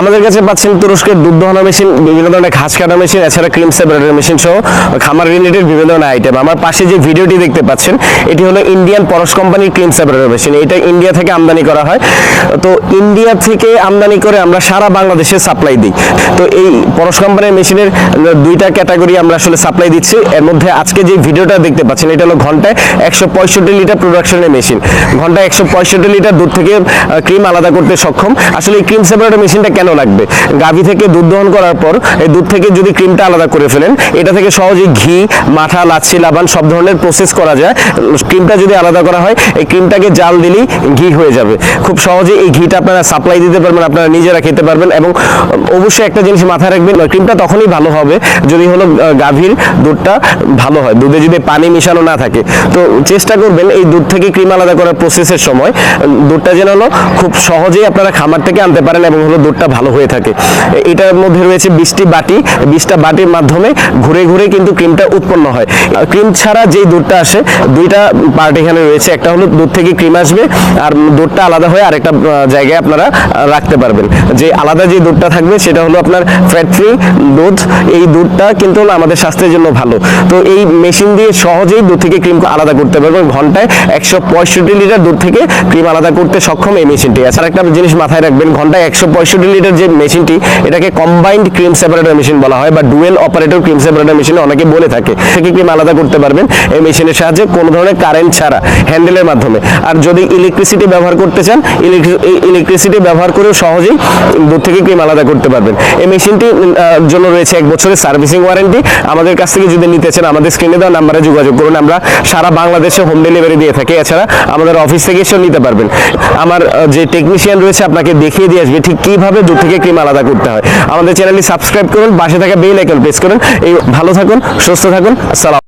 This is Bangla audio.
আমাদের কাছে পাচ্ছেন তুরস্কের দুধ দহনা মেশিন, বিভিন্ন ধরনের ঘাস কাটা মেশিন, এছাড়া ক্রিম সেপারেটর মেশিন সহ খামার রিলেটেড বিভিন্ন ধরনের আইটেম আমার পাশে যে ভিডিওটি দেখতে পাচ্ছেন, এটি হলো ইন্ডিয়ান পরশ কোম্পানির ক্রিম সেপারেটর মেশিন এটা ইন্ডিয়া থেকে আমদানি করা হয়। তো ইন্ডিয়া থেকে আমদানি করে আমরা সারা বাংলাদেশে সাপ্লাই দিই। তো এই পরশ কোম্পানির মেশিনের দুইটা ক্যাটাগরি আমরা আসলে সাপ্লাই দিচ্ছি। এর মধ্যে আজকে যে ভিডিওটা দেখতে পাচ্ছেন, এটা হলো ঘন্টায় একশো পঁয়ষট্টি লিটার প্রোডাকশনের মেশিন ঘন্টায় একশো পঁয়ষট্টি লিটার দুধ থেকে ক্রিম আলাদা করতে সক্ষম। আসলে এই ক্রিম সেপারেটর মেশিনটা কেন লাগবে? গাভী থেকে দুধ দহন করার পর এই দুধ থেকে যদি ক্রিমটা আলাদা করে ফেলেন, এটা থেকে সহজেই ঘি মাঠা লাচ্ছি, লাবান সব ধরনের প্রসেস করা যায়। ক্রিমটা যদি আলাদা করা হয়, এই ক্রিমটাকে জাল দিলেই ঘি হয়ে যাবে। খুব সহজে এই ঘিটা আপনারা সাপ্লাই দিতে পারবেন, আপনারা নিজেরা খেতে পারবেন এবং অবশ্যই একটা জিনিস মাথায় রাখবেন ক্রিমটা তখনই ভালো হবে যদি হলো গাভীর দুধটা ভালো হয়। দুধে যদি পানি মিশানো না থাকে। তো চেষ্টা করবেন এই দুধ থেকে ক্রিম আলাদা করার প্রসেসের সময়, দুধটা যেন হলো খুব সহজেই আপনারা খামার থেকে আনতে পারেন এবং হলো দুধটা ভালো হয়ে থাকে। এটার মধ্যে রয়েছে বিশটি বাটি বিশটা বাটির মাধ্যমে ঘুরে ঘুরে কিন্তু ক্রিমটা উৎপন্ন হয়। ক্রিম ছাড়া যেই দুধটা আসে, দুইটা পার্ট এখানে রয়েছে। একটা হলো দুধ থেকে ক্রিম আসবে, আর দুধটা আলাদা হয়ে আরেকটা জায়গায় আপনারা রাখতে পারবেন। যে আলাদা যে দুধটা থাকবে, সেটা হলো আপনার ফ্যাট ফ্রি দুধ। এই দুধটা কিন্তু আমাদের স্বাস্থ্যের জন্য ভালো। তো এই মেশিন দিয়ে সহজেই দুধ থেকে ক্রিম আলাদা করতে পারবেন। ঘন্টায় একশো পঁয়ষট্টি লিটার দুধ থেকে ক্রিম আলাদা করতে সক্ষম এই মেশিনটি এছাড়া একটা জিনিস মাথায় রাখবেন, ঘন্টায় একশো পঁয়ষট্টি লিটার যে মেশিনটি, এটাকে কম্বাইন্ড ক্রিম সেপারেটর মেশিন বলা হয় বা dual operator cream separator machine অনেকে বলে থাকে। থেকে ক্রিম আলাদা করতে পারবেন? এই মেশিনের সাহায্যে কোনো ধরনের কারেন্ট ছাড়া হ্যান্ডেলের মাধ্যমে। আর যদি ইলেকট্রিসিটি ব্যবহার করতে চান ইলেকট্রিসিটি ব্যবহার করেও সহজেই দুধ থেকে ক্রিম আলাদা করতে পারবেন। এই মেশিনটি জন্য রয়েছে এক বছরের সার্ভিসিং ওয়ারেন্টি আমাদের কাছ থেকে যদি নিতে চান, আমাদের স্ক্রিনে দেওয়া নাম্বারে যোগাযোগ করুন। আমরা সারা বাংলাদেশে হোম ডেলিভারি দিয়ে থাকি। এছাড়া আমাদের অফিস থেকে এসেও নিতে পারবেন। আমার যে টেকনিশিয়ান রয়েছে, আপনাকে দেখিয়ে দিয়ে আসবে ঠিক কীভাবে ইউটিউব থেকে ক্রিম আলাদা করতে হয়। আমাদের চ্যানেলটি সাবস্ক্রাইব করুন, পাশে থাকা বেল আইকন প্রেস করুন। এই ভালো থাকুন, সুস্থ থাকুন আসসালাম